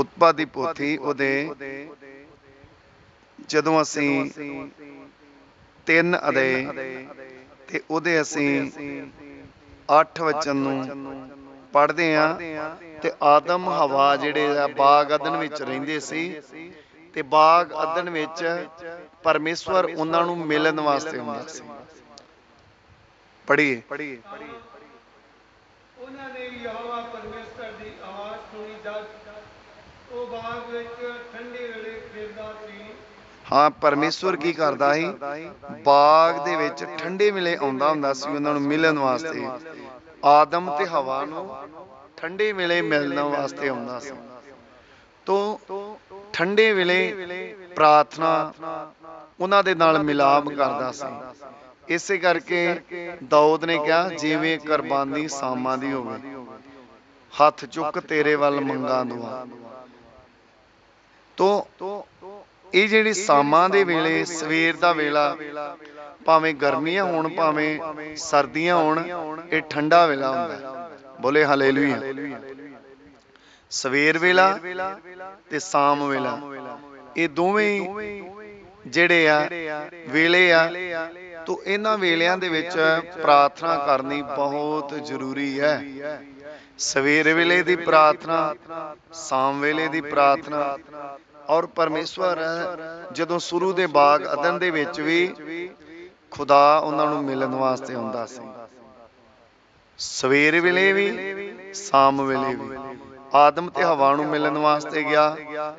ਉਤਪਾ ਦੀ ਪੋਥੀ ਉਹਦੇ ਜਦੋਂ ਅਸੀਂ ਤਿੰਨ ਅਦੇ ਤੇ ਉਹਦੇ ਅਸੀਂ 8 ਵਚਨ ਨੂੰ ਪੜ੍ਹਦੇ ਆ ਤੇ ਆਦਮ ਹਵਾ ਜਿਹੜੇ ਆ ਬਾਗ ਅਦਨ ਵਿੱਚ ਰਹਿੰਦੇ ਸੀ ਤੇ ਬਾਗ ਅਦਨ ਵਿੱਚ ਪਰਮੇਸ਼ਵਰ ਉਹਨਾਂ ਨੂੰ ਮਿਲਣ ਵਾਸਤੇ ਹੁੰਦਾ ਸੀ। ਪੜ੍ਹੀਏ। ਉਹਨਾਂ ਨੇ ਯਹੋਵਾ ਪਰਮੇਸ਼ਰ ਦੀ ਆਵਾਜ਼ ਸੁਣੀ ਜਦ ਉਹ ਬਾਗ ਵਿੱਚ ਠੰਡੇ ਵੇਲੇ ਫਿਰਦਾ ਸੀ। ਹਾਂ, ਪਰਮੇਸ਼ਵਰ ਕੀ ਕਰਦਾ ਸੀ? ਬਾਗ ਦੇ ਵਿੱਚ ਠੰਡੇ ਵੇਲੇ ਆਉਂਦਾ ਹੁੰਦਾ ਸੀ, ਉਹਨਾਂ ਨੂੰ ਮਿਲਣ ਵਾਸਤੇ। ਆਦਮ ਤੇ ਹਵਾ ਨੂੰ ਠੰਡੇ ਵੇਲੇ ਮਿਲਣ ਵਾਸਤੇ ਆਉਂਦਾ ਸੀ। ਤੋਂ ਠੰਡੇ ਵੇਲੇ ਪ੍ਰਾਰਥਨਾ ਉਹਨਾਂ ਦੇ ਨਾਲ ਮਿਲਾਪ ਕਰਦਾ ਸੀ। ਇਸੇ ਕਰਕੇ ਦਾਊਦ ਨੇ ਕਿਹਾ, ਜਿਵੇਂ ਕੁਰਬਾਨੀ ਸਾਮਾਂ ਦੀ ਹੋਵੇ, ਹੱਥ ਚੁੱਕ ਤੇਰੇ ਵੱਲ ਮੰਗਾ ਦੁਆ। ਤੋਂ ਇਹ ਜਿਹੜੀ ਸਾਮਾਂ ਦੇ ਵੇਲੇ ਸਵੇਰ ਦਾ ਵੇਲਾ ਭਾਵੇਂ ਗਰਮੀਆਂ ਹੋਣ ਭਾਵੇਂ ਸਰਦੀਆਂ ਹੋਣ ਇਹ ਠੰਡਾ ਵੇਲਾ ਹੁੰਦਾ। ਬੋਲੇ ਹਾਲੇਲੂਇਆ। ਸਵੇਰ ਵੇਲਾ ਤੇ ਸ਼ਾਮ ਵੇਲਾ। ਇਹ ਦੋਵੇਂ ਜਿਹੜੇ ਆ ਵੇਲੇ ਆ। ਤੋਂ ਇਹਨਾਂ ਵੇਲਿਆਂ ਦੇ ਵਿੱਚ ਪ੍ਰਾਰਥਨਾ ਕਰਨੀ ਬਹੁਤ ਜ਼ਰੂਰੀ ਹੈ। ਸਵੇਰ ਵੇਲੇ ਦੀ ਪ੍ਰਾਰਥਨਾ ਸ਼ਾਮ ਵੇਲੇ ਦੀ ਪ੍ਰਾਰਥਨਾ ਔਰ ਪਰਮੇਸ਼ਵਰ ਜਦੋਂ ਸ਼ੁਰੂ ਦੇ ਬਾਗ ਅਦਨ ਦੇ ਵਿੱਚ ਵੀ ਖੁਦਾ ਉਹਨਾਂ ਨੂੰ ਮਿਲਣ ਵਾਸਤੇ ਆਉਂਦਾ ਸੀ। ਸਵੇਰ ਵੇਲੇ ਵੀ ਸ਼ਾਮ ਵੇਲੇ ਵੀ। ਆਦਮ ਤੇ ਹਵਾ ਨੂੰ ਮਿਲਣ ਵਾਸਤੇ ਗਿਆ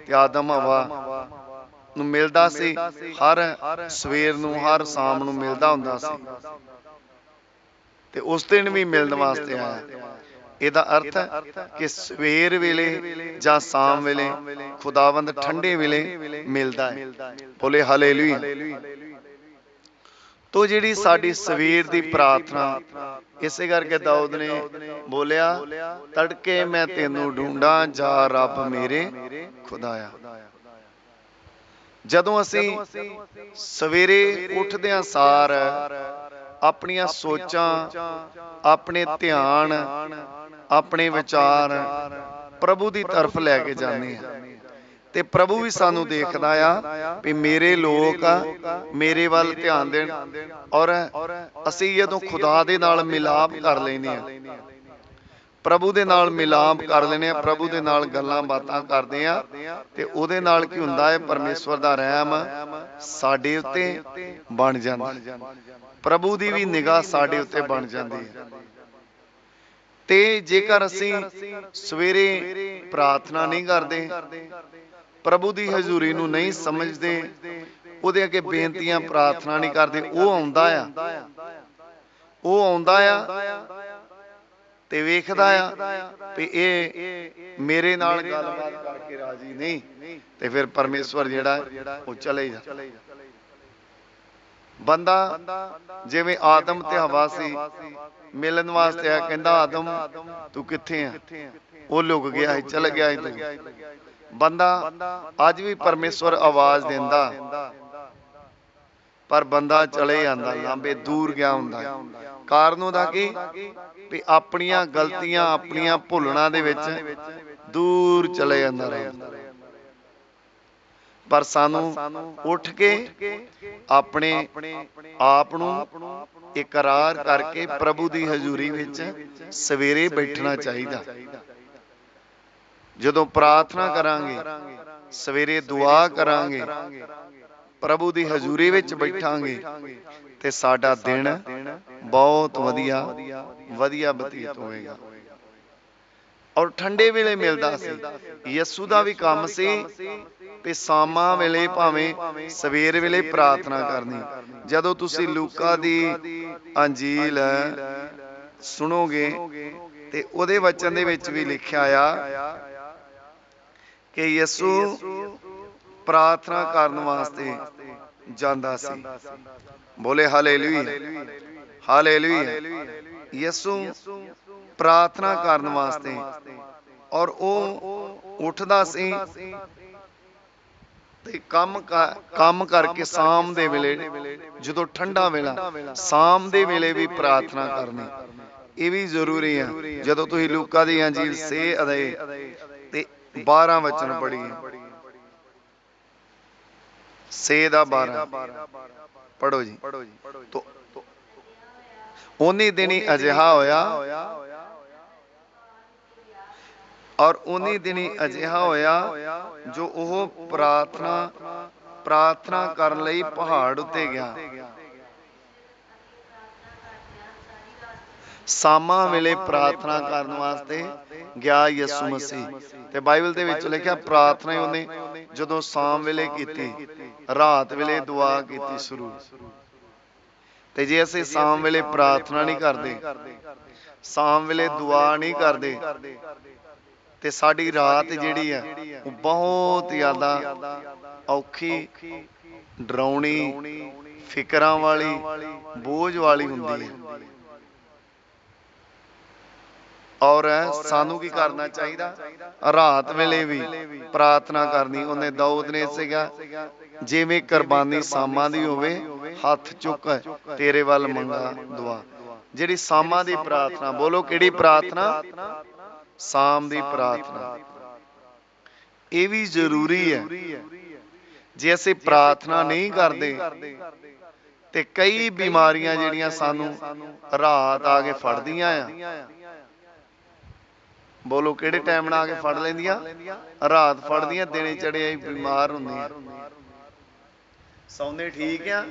ਤੇ ਆਦਮ ਹਵਾ ਨੂੰ ਮਿਲਦਾ ਸੀ। ਹਰ ਸਵੇਰ ਨੂੰ ਹਰ ਸ਼ਾਮ ਨੂੰ ਮਿਲਦਾ ਹੁੰਦਾ ਸੀ। ਤੇ ਉਸ ਦਿਨ ਵੀ ਮਿਲਣ ਵਾਸਤੇ ਆਇਆ। ਇਹਦਾ ਅਰਥ ਹੈ ਕਿ ਸਵੇਰ ਵੇਲੇ ਜਾਂ ਸ਼ਾਮ ਵੇਲੇ ਖੁਦਾਵੰਦ ਠੰਡੇ ਵੇਲੇ ਮਿਲਦਾ ਹੈ। ਬੋਲੇ ਹਾਲੇਲੂਇਆ। ਤੋ ਜਿਹੜੀ ਸਾਡੀ ਸਵੇਰ ਦੀ ਪ੍ਰਾਰਥਨਾ, ਇਸੇ ਕਰਕੇ ਦਾਊਦ ਨੇ ਬੋਲਿਆ, ਤੜਕੇ ਮੈਂ ਤੈਨੂੰ ਢੂੰਡਾਂ ਜਾ ਰੱਬ ਮੇਰੇ ਖੁਦਾਇਆ। ਜਦੋਂ ਅਸੀਂ ਸਵੇਰੇ ਉੱਠਦਿਆਂ ਸਾਰ, ਆਪਣੀਆਂ ਸੋਚਾਂ, ਆਪਣੇ ਧਿਆਨ ਆਪਣੇ ਵਿਚਾਰ ਪ੍ਰਭੂ ਦੀ ਤਰਫ ਲੈ ਕੇ ਜਾਂਦੇ ਆ। ਤੇ ਪ੍ਰਭੂ ਵੀ ਸਾਨੂੰ ਦੇਖਦਾ ਆ ਵੀ ਮੇਰੇ ਲੋਕ ਮੇਰੇ ਵੱਲ ਧਿਆਨ ਦੇਣ ਔਰ ਅਸੀਂ ਜਦੋਂ ਖੁਦਾ ਦੇ ਨਾਲ ਮਿਲਾਪ ਕਰ ਲੈਨੇ ਆ। ਪ੍ਰਭੂ ਦੇ ਨਾਲ ਮਿਲਾਪ ਕਰ ਲੈਨੇ ਆ ਪ੍ਰਭੂ ਦੇ ਨਾਲ ਗੱਲਾਂ ਬਾਤਾਂ ਕਰਦੇ ਆ ਤੇ ਉਹਦੇ ਨਾਲ ਕੀ ਹੁੰਦਾ ਹੈ? ਪਰਮੇਸ਼ਵਰ ਦਾ ਰਹਿਮ ਸਾਡੇ ਉੱਤੇ ਬਣ ਜਾਂਦਾ। ਪ੍ਰਭੂ ਦੀ ਵੀ ਨਿਗਾਹ ਸਾਡੇ ਉੱਤੇ ਬਣ ਜਾਂਦੀ ਹੈ। ਤੇ ਜੇਕਰ ਅਸੀਂ ਸਵੇਰੇ ਪ੍ਰਾਰਥਨਾ ਨਹੀਂ ਕਰਦੇ, ਪ੍ਰਭੂ ਦੀ ਹਜ਼ੂਰੀ ਨੂੰ ਨਹੀਂ ਸਮਝਦੇ, ਉਹਦੇ ਅੱਗੇ ਬੇਨਤੀਆਂ ਪ੍ਰਾਰਥਨਾ ਨਹੀਂ ਕਰਦੇ, ਉਹ ਆਉਂਦਾ ਆ। ਉਹ ਆਉਂਦਾ ਆ ਤੇ ਵੇਖਦਾ ਆ ਵੀ ਇਹ ਮੇਰੇ ਨਾਲ ਗੱਲਬਾਤ ਕਰਕੇ ਰਾਜੀ ਨਹੀਂ, ਤੇ ਫਿਰ ਪਰਮੇਸ਼ਵਰ ਜਿਹੜਾ, ਉਹ ਚਲੇ ਜਾ। ਬੰਦਾ ਜਿਵੇਂ ਆਦਮ ਤੇ ਹਵਾ ਸੀ, ਮਿਲਣ ਵਾਸਤੇ ਆ, ਕਹਿੰਦਾ ਆਦਮ, ਤੂੰ ਕਿੱਥੇ ਆ? ਉਹ ਲੁਕ ਗਿਆ ਸੀ, ਚਲ ਗਿਆ ਸੀ ਤੂੰ। ਬੰਦਾ ਅੱਜ ਵੀ ਪਰਮੇਸ਼ਵਰ ਆਵਾਜ਼ ਦਿੰਦਾ, ਪਰ ਬੰਦਾ ਚਲੇ ਜਾਂਦਾ, ਲਾਂਬੇ ਦੂਰ ਗਿਆ ਹੁੰਦਾ। ਕਾਰਨ ਉਹਦਾ ਕੀ? ਵੀ ਆਪਣੀਆਂ ਗਲਤੀਆਂ, ਆਪਣੀਆਂ ਭੁੱਲਣਾ ਦੇ ਵਿੱਚ ਦੂਰ ਚਲੇ ਜਾਂਦਾ ਰਹਿੰਦਾ। ਪਰ ਸਾਨੂੰ ਉੱਠ ਕੇ ਆਪਣੇ ਆਪ ਨੂੰ ਇਕਰਾਰ ਕਰਕੇ ਪ੍ਰਭੂ ਦੀ ਹਜ਼ੂਰੀ ਵਿੱਚ ਸਵੇਰੇ ਬੈਠਣਾ ਚਾਹੀਦਾ। ਜਦੋਂ ਪ੍ਰਾਰਥਨਾ ਕਰਾਂਗੇ, ਸਵੇਰੇ ਦੁਆ ਕਰਾਂਗੇ, ਪ੍ਰਭੂ ਦੀ ਹਜ਼ੂਰੀ ਵਿੱਚ ਬੈਠਾਂਗੇ ਤੇ ਸਾਡਾ ਦਿਨ ਬਹੁਤ ਵਧੀਆ ਵਧੀਆ ਬਤੀਤ ਹੋਵੇਗਾ। ਔਰ ਠੰਡੇ ਵੇਲੇ ਮਿਲਦਾ ਸੀ। ਯਿਸੂ ਦਾ ਵੀ ਕੰਮ ਸੀ ਤੇ ਸਾਮਾ ਵੇਲੇ ਭਾਵੇਂ ਸਵੇਰ ਵੇਲੇ ਪ੍ਰਾਰਥਨਾ ਕਰਨੀ। ਜਦੋਂ ਤੁਸੀਂ ਲੂਕਾ ਦੀ ਅੰਜੀਲ ਸੁਣੋਗੇ ਤੇ ਉਹਦੇ ਵਚਨ ਦੇ ਵਿੱਚ ਵੀ ਲਿਖਿਆ ਆ ਕਿ ਯਿਸੂ ਪ੍ਰਾਰਥਨਾ ਕਰਨ ਵਾਸਤੇ ਜਾਂਦਾ ਸੀ। ਬੋਲੇ ਹਾਲੇਲੂਇਆ। ਹਾਲੇਲੂਇਆ। ਯਿਸੂ ਪ੍ਰਾਰਥਨਾ ਕਰਨ ਵਾਸਤੇ। ਔਰ ਉਹ ਉੱਠਦਾ ਸੀ ਤੇ ਕੰਮ ਕੰਮ ਕਰਕੇ ਸ਼ਾਮ ਦੇ ਵੇਲੇ ਜਦੋਂ ਠੰਡਾ ਵੇਲਾ ਸ਼ਾਮ ਦੇ ਵੇਲੇ ਵੀ ਪ੍ਰਾਰਥਨਾ ਕਰਨੀ। ਇਹ ਵੀ ਜ਼ਰੂਰੀ ਆ। ਜਦੋਂ ਤੁਸੀਂ ਲੂਕਾ ਦੀ ਅੰਜੀਲ ਸੇ ਅਦੇ ਤੇ 12 ਵਚਨ ਪੜ੍ਹੀਏ। ਸੇ ਦਾ 12 ਪੜੋ ਜੀ। ਤੋ ਉਨੀ ਦਿਨੀ ਅਜਿਹਾ ਹੋਇਆ ਔਰ ਉਨੀ ਦਿਨੀ ਅਜਿਹਾ ਹੋਇਆ ਜੋ ਉਹ ਪ੍ਰਾਰਥਨਾ ਪ੍ਰਾਰਥਨਾ ਕਰਨ ਲਈ ਪਹਾੜ ਉੱਤੇ ਗਿਆ। ਸਾਮਾ ਵੇਲੇ ਪ੍ਰਾਰਥਨਾ ਕਰਨ ਵਾਸਤੇ ਗਿਆ ਯਿਸੂ ਮਸੀਹ। ਤੇ ਬਾਈਬਲ ਦੇ ਵਿੱਚ ਲਿਖਿਆ, ਪ੍ਰਾਰਥਨਾ ਹੀ ਉਹਨੇ ਜਦੋਂ ਸ਼ਾਮ ਵੇਲੇ ਕੀਤੀ, ਰਾਤ ਵੇਲੇ ਦੁਆ ਕੀਤੀ ਸ਼ੁਰੂ। ਤੇ ਜੇ ਅਸੀਂ ਸ਼ਾਮ ਵੇਲੇ ਪ੍ਰਾਰਥਨਾ ਨਹੀਂ ਕਰਦੇ, ਸ਼ਾਮ ਵੇਲੇ ਦੁਆ ਨਹੀਂ ਕਰਦੇ ਤੇ ਸਾਡੀ ਰਾਤ ਜਿਹੜੀ ਹੈ ਉਹ ਬਹੁਤ ਜ਼ਿਆਦਾ ਔਖੀ ਡਰਾਉਣੀ ਫਿਕਰਾਂ ਵਾਲੀ ਬੋਝ ਵਾਲੀ ਹੁੰਦੀ ਹੈ ਔਰ ਸਾਨੂੰ ਕੀ ਕਰਨਾ ਚਾਹੀਦਾ? ਰਾਤ ਵੇਲੇ ਵੀ ਪ੍ਰਾਰਥਨਾ ਕਰਨੀ ਉਹਨੇ ਦਾਊਦ ਨੇ ਸੀਗਾ। ਜਿਵੇਂ ਕੁਰਬਾਨੀ ਸਾਮਾਂ ਦੀ ਹੋਵੇ ਹੱਥ ਚੁੱਕ ਤੇਰੇ ਵੱਲ ਮੰਗਾ ਦੁਆ। ਜਿਹੜੀ ਸਾਮਾਂ ਦੀ ਪ੍ਰਾਰਥਨਾ ਬੋਲੋ ਕਿਹੜੀ ਪ੍ਰਾਰਥਨਾ? ਸਾਮ ਦੀ ਪ੍ਰਾਰਥਨਾ। ਇਹ ਵੀ ਜ਼ਰੂਰੀ ਹੈ। ਜੇ ਅਸੀਂ ਪ੍ਰਾਰਥਨਾ ਨਹੀਂ ਕਰਦੇ ਤੇ ਕਈ ਬਿਮਾਰੀਆਂ ਜਿਹੜੀਆਂ ਸਾਨੂੰ ਰਾਤ ਆ ਕੇ ਫੜਦੀਆਂ ਆ। ਬੋਲੋ ਕਿਹੜੇ ਟਾਈਮ ਨਾਲ ਆ ਕੇ ਫੜ ਲੈਂਦੀਆਂ? ਰਾਤ ਫੜਦੀਆਂ ਦਿਨੇ ਚੜਿਆ ਹੀ ਬਿਮਾਰ ਹੁੰਦੀਆਂ। ਸੌਂਦੇ ਠੀਕ ਆ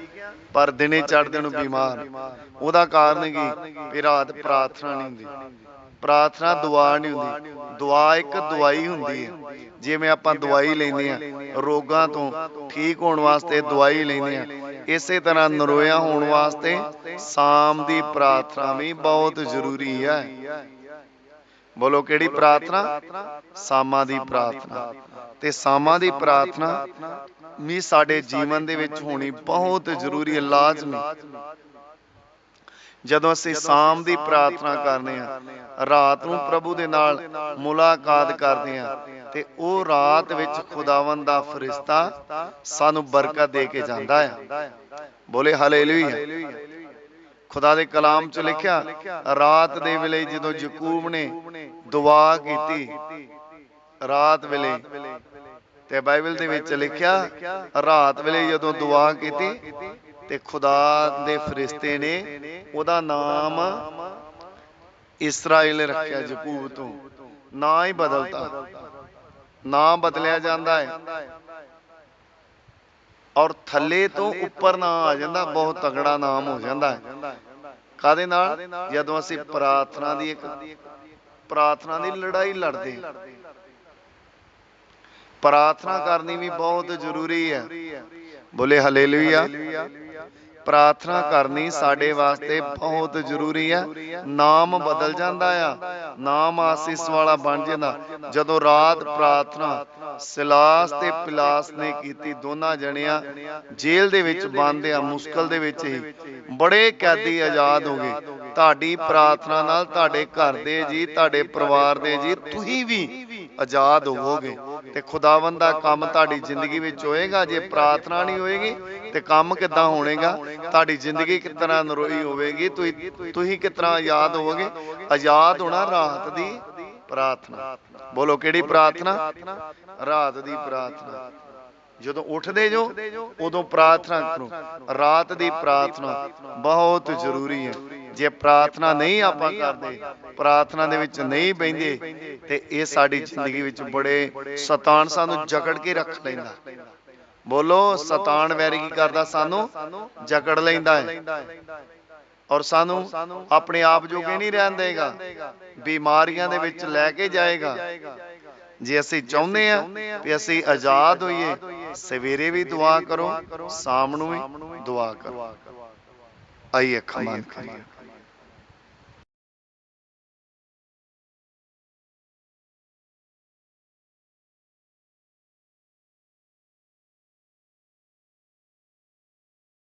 ਪਰ ਦਿਨੇ ਚੜਦੇ ਨੂੰ ਬਿਮਾਰ। ਉਹਦਾ ਕਾਰਨ ਕੀ? ਵੀ ਰਾਤ ਪ੍ਰਾਰਥਨਾ ਨਹੀਂ ਹੁੰਦੀ। ਪ੍ਰਾਰਥਨਾ ਦੁਆ ਨਹੀਂ ਹੁੰਦੀ। ਦੁਆ ਇੱਕ ਦਵਾਈ ਹੁੰਦੀ ਹੈ। ਜਿਵੇਂ ਆਪਾਂ ਦਵਾਈ ਲੈਂਦੇ ਆ ਰੋਗਾਂ ਤੋਂ ਠੀਕ ਹੋਣ ਵਾਸਤੇ ਦਵਾਈ ਲੈਂਦੇ ਆ ਇਸੇ ਤਰ੍ਹਾਂ ਨਰੋਇਆ ਹੋਣ ਵਾਸਤੇ ਸਾਮ ਦੀ ਪ੍ਰਾਰਥਨਾ ਵੀ ਬਹੁਤ ਜ਼ਰੂਰੀ ਹੈ। ਬੋਲੋ ਕਿਹੜੀ ਪ੍ਰਾਰਥਨਾ? ਸਾਮਾ ਦੀ ਪ੍ਰਾਰਥਨਾ। ਤੇ ਸਾਮਾ ਦੀ ਪ੍ਰਾਰਥਨਾ ਵੀ ਸਾਡੇ ਜੀਵਨ ਦੇ ਵਿੱਚ ਹੋਣੀ ਬਹੁਤ ਜ਼ਰੂਰੀ ਹੈ। ਲਾਜ਼ਮੀ। ਜਦੋਂ ਅਸੀਂ ਸਾਮ ਦੀ ਪ੍ਰਾਰਥਨਾ ਕਰਨੇ ਆ ਰਾਤ ਨੂੰ ਪ੍ਰਭੂ ਦੇ ਨਾਲ ਮੁਲਾਕਾਤ ਕਰਦੇ ਆ ਤੇ ਉਹ ਰਾਤ ਵਿੱਚ ਖੁਦਾਵੰਦ ਦਾ ਫਰਿਸ਼ਤਾ ਸਾਨੂੰ ਬਰਕਤ ਦੇ ਕੇ ਜਾਂਦਾ ਆ। ਬੋਲੇ ਹਾਲੇਲੂਇਆ। ਖੁਦਾ ਦੇ ਕਲਾਮ 'ਚ ਲਿਖਿਆ ਰਾਤ ਦੇ ਵੇਲੇ ਜਦੋਂ ਯਕੂਬ ਨੇ ਦੁਆ ਕੀਤੀ ਰਾਤ ਵੇਲੇ ਤੇ ਬਾਈਬਲ ਦੇ ਵਿੱਚ ਲਿਖਿਆ ਰਾਤ ਵੇਲੇ ਜਦੋਂ ਦੁਆ ਕੀਤੀ ਤੇ ਖੁਦਾ ਦੇ ਫਰਿਸ਼ਤੇ ਨੇ ਉਹਦਾ ਨਾਮ ਇਸਰਾਇਲ ਰੱਖਿਆ ਯਕੂਬ ਤੋਂ। ਨਾਂ ਹੀ ਬਦਲਤਾ। ਨਾਂ ਬਦਲਿਆ ਜਾਂਦਾ ਹੈ। ਔਰ ਥੱਲੇ ਤੋਂ ਉੱਪਰ ਨਾਂ ਆ ਜਾਂਦਾ, ਬਹੁਤ ਤਗੜਾ ਨਾਮ ਹੋ ਜਾਂਦਾ ਹੈ। ਕਾਦੇ ਨਾਲ? ਜਦੋਂ ਅਸੀਂ ਪ੍ਰਾਰਥਨਾ ਦੀ ਇੱਕ ਪ੍ਰਾਰਥਨਾ ਦੀ ਲੜਾਈ ਲੜਦੇ ਪ੍ਰਾਰਥਨਾ ਕਰਨੀ ਵੀ ਬਹੁਤ ਜ਼ਰੂਰੀ ਹੈ। ਬੋਲੇ ਹਲੇਲੂਇਆ। ਪ੍ਰਾਰਥਨਾ ਕਰਨੀ ਸਾਡੇ ਵਾਸਤੇ ਬਹੁਤ ਜ਼ਰੂਰੀ ਹੈ ਨਾਮ ਬਦਲ ਜਾਂਦਾ ਆ। ਨਾਮ ਆਸੀਸ ਵਾਲਾ ਬਣ ਜਾਂਦਾ। ਜਦੋਂ ਰਾਤ ਪ੍ਰਾਰਥਨਾ ਸਿਲਾਸ ਤੇ ਪਿਲਾਸ ਨੇ ਕੀਤੀ, ਦੋਨਾਂ ਜਣਿਆਂ ਜੇਲ੍ਹ ਦੇ ਵਿੱਚ ਬੰਦ ਆ, ਮੁਸ਼ਕਲ ਦੇ ਵਿੱਚ ਹੀ। ਬੜੇ ਕੈਦੀ ਆਜ਼ਾਦ ਹੋ ਗਏ। ਤੁਹਾਡੀ ਪ੍ਰਾਰਥਨਾ ਨਾਲ ਤੁਹਾਡੇ ਘਰ ਦੇ ਜੀ, ਤੁਹਾਡੇ ਪਰਿਵਾਰ ਦੇ ਜੀ, ਤੁਸੀਂ ਵੀ ਆਜ਼ਾਦ ਹੋਵੋਗੇ। ਤੇ ਖੁਦਾਵੰਦ ਦਾ ਕੰਮ ਤੁਹਾਡੀ ਜ਼ਿੰਦਗੀ ਵਿੱਚ ਹੋਏਗਾ, ਜੇ ਪ੍ਰਾਰਥਨਾ ਨਹੀਂ ਹੋਏਗੀ ਤੇ ਕੰਮ ਕਿੱਦਾਂ ਹੋਣੇਗਾ? ਤੁਹਾਡੀ ਜ਼ਿੰਦਗੀ ਕਿਸ ਤਰ੍ਹਾਂ ਨਰੋਈ ਹੋਵੇਗੀ? ਤੁਸੀਂ ਤੁਸੀਂ ਕਿਸ ਤਰ੍ਹਾਂ ਆਜ਼ਾਦ ਹੋਵੋਗੇ? ਆਜ਼ਾਦ ਹੋਣਾ ਰਾਤ ਦੀ ਪ੍ਰਾਰਥਨਾ। ਬੋਲੋ, ਕਿਹੜੀ ਪ੍ਰਾਰਥਨਾ? ਰਾਤ ਦੀ ਪ੍ਰਾਰਥਨਾ। ਜਦੋਂ ਉੱਠਦੇ ਜੋ, ਉਦੋਂ ਪ੍ਰਾਰਥਨਾ ਕਰੋ। ਰਾਤ ਦੀ ਪ੍ਰਾਰਥਨਾ ਬਹੁਤ ਜ਼ਰੂਰੀ ਹੈ। ਜੇ ਪ੍ਰਾਰਥਨਾ ਨਹੀਂ ਆਪਾਂ ਕਰਦੇ, ਪ੍ਰਾਰਥਨਾ ਦੇ ਵਿੱਚ ਨਹੀਂ ਬੈੰਦੇ ਤੇ ਇਹ ਸਾਡੀ ਜ਼ਿੰਦਗੀ ਵਿੱਚ ਬੜੇ ਸਤਾਨ ਸਾਨੂੰ ਜਕੜ ਕੇ ਰੱਖ ਲੈਂਦਾ। ਬੋਲੋ, ਸਤਾਨ ਵੈਰੀ ਕੀ ਕਰਦਾ ਸਾਨੂੰ? ਜਕੜ ਲੈਂਦਾ ਹੈ। ਔਰ ਸਾਨੂੰ ਆਪਣੇ ਆਪ ਜੋਗੇ ਨਹੀਂ ਰਹਿਣ ਦੇਗਾ। ਬਿਮਾਰੀਆਂ ਦੇ ਵਿੱਚ ਲੈ ਕੇ ਜਾਏਗਾ। ਜੇ ਅਸੀਂ ਚਾਹੁੰਦੇ ਆ ਕਿ ਅਸੀਂ ਆਜ਼ਾਦ ਹੋਈਏ, ਸਵੇਰੇ ਵੀ ਦੁਆ ਕਰੋ, ਸ਼ਾਮ ਨੂੰ ਵੀ ਦੁਆ ਕਰੋ। ਆਈਏ ਅੱਖਾਂ ਕਰੀਏ